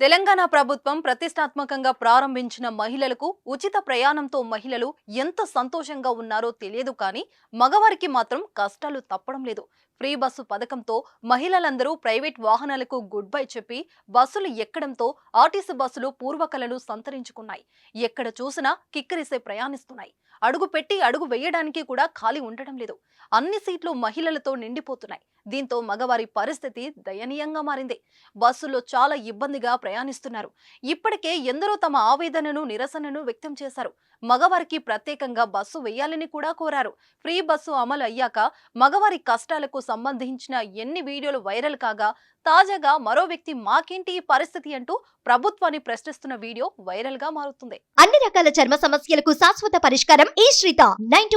తెలంగాణ ప్రభుత్వం ప్రతిష్టాత్మకంగా ప్రారంభించిన మహిళలకు ఉచిత ప్రయాణంతో మహిళలు ఎంత సంతోషంగా ఉన్నారో తెలియదు కానీ మగవారికి మాత్రం కష్టాలు తప్పడం లేదు. ఫ్రీ బస్సు పథకంతో మహిళలందరూ ప్రైవేట్ వాహనాలకు గుడ్ బై చెప్పి బస్సులు ఎక్కడంతో ఆర్టీసీ బస్సులు పూర్వకలను సంతరించుకున్నాయి. ఎక్కడ చూసినా కిక్కిరిసే ప్రయాణిస్తున్నాయి. అడుగు పెట్టి అడుగు వేయడానికి కూడా ఖాళీ ఉండడం లేదు. అన్ని సీట్లు మహిళలతో నిండిపోతున్నాయి. దీంతో మగవారి పరిస్థితి దయనీయంగా మారింది. బస్సులో చాలా ఇబ్బందిగా ప్రయాణిస్తున్నారు. ఇప్పటికే ఎందరో తమ ఆవేదనను నిరసనను వ్యక్తం చేశారు. మగవారికి ప్రత్యేకంగా బస్సు వేయాలని కూడా కోరారు. ఫ్రీ బస్సు అమలు అయ్యాక మగవారి కష్టాలకు సంబంధించిన ఎన్ని వీడియోలు వైరల్ కాగా తాజాగా మరో వ్యక్తి మాకేంటి ఈ పరిస్థితి అంటూ ప్రభుత్వాన్ని ప్రశ్నిస్తున్న వీడియో వైరల్గా మారుతుంది. అన్ని రకాల చర్మ సమస్యలకు శాశ్వత పరిష్కారం ఈ శ్రీత. నైన్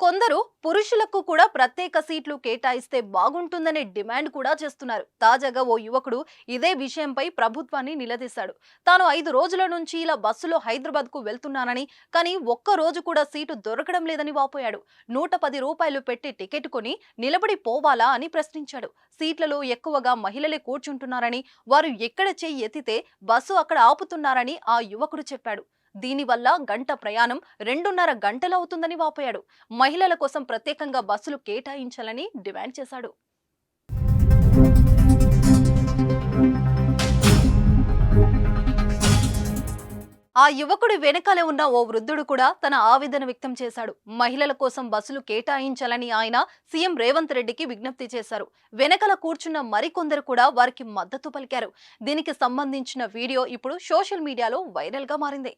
కొందరు పురుషులకు కూడా ప్రత్యేక సీట్లు కేటాయిస్తే బాగుంటుందనే డిమాండ్ కూడా చేస్తున్నారు. తాజాగా ఓ యువకుడు ఇదే విషయంపై ప్రభుత్వాన్ని నిలదీశాడు. తాను ఐదు రోజుల నుంచి ఇలా బస్సులో హైదరాబాద్కు వెళ్తున్నానని కానీ ఒక్క రోజు కూడా సీటు దొరకడం లేదని వాపోయాడు. నూట పది రూపాయలు పెట్టి టికెట్ కొని నిలబడి పోవాలా అని ప్రశ్నించాడు. సీట్లలో ఎక్కువగా మహిళలే కూర్చుంటున్నారని వారు ఎక్కడ చెయ్యి ఎత్తితే బస్సు అక్కడ ఆపుతున్నారని ఆ యువకుడు చెప్పాడు. దీనివల్ల గంట ప్రయాణం రెండున్నర గంటలవుతుందని వాపోయాడు. మహిళల కోసం ప్రత్యేకంగా బస్సులు కేటాయించాలని డిమాండ్ చేశాడు. ఆ యువకుడి వెనకాలే ఉన్న ఓ వృద్ధుడు కూడా తన ఆవేదన వ్యక్తం చేశాడు. మహిళల కోసం బస్సులు కేటాయించాలని ఆయన సీఎం రేవంత్ రెడ్డికి విజ్ఞప్తి చేశారు. వెనకల కూర్చున్న మరికొందరు కూడా వారికి మద్దతు పలికారు. దీనికి సంబంధించిన వీడియో ఇప్పుడు సోషల్ మీడియాలో వైరల్గా మారింది.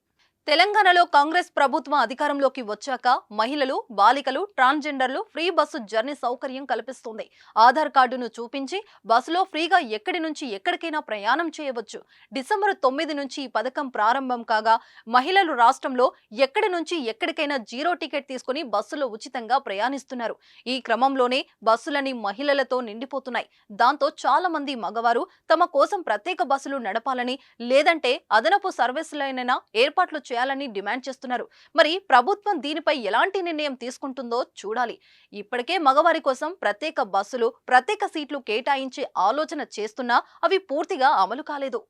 తెలంగాణలో కాంగ్రెస్ ప్రభుత్వం అధికారంలోకి వచ్చాక మహిళలు బాలికలు ట్రాన్స్జెండర్లు ఫ్రీ బస్సు జర్నీ సౌకర్యం కల్పిస్తుంది. ఆధార్ కార్డును చూపించి బస్సులో ఫ్రీగా ఎక్కడి నుంచి ఎక్కడికైనా ప్రయాణం చేయవచ్చు. డిసెంబర్ తొమ్మిది నుంచి ఈ పథకం ప్రారంభం కాగా మహిళలు రాష్ట్రంలో ఎక్కడి నుంచి ఎక్కడికైనా జీరో టికెట్ తీసుకుని బస్సులో ఉచితంగా ప్రయాణిస్తున్నారు. ఈ క్రమంలోనే బస్సులని మహిళలతో నిండిపోతున్నాయి. దాంతో చాలా మంది మగవారు తమ కోసం ప్రత్యేక బస్సులు నడపాలని లేదంటే అదనపు సర్వీసులైనా ఏర్పాట్లు చేయాలని డిమాండ్ చేస్తున్నారు. మరి ప్రభుత్వం దీనిపై ఎలాంటి నిర్ణయం తీసుకుంటుందో చూడాలి. ఇప్పటికే మగవారి కోసం ప్రత్యేక బస్సులు ప్రత్యేక సీట్లు కేటాయించే ఆలోచన చేస్తున్నా అవి పూర్తిగా అమలు కాలేదు.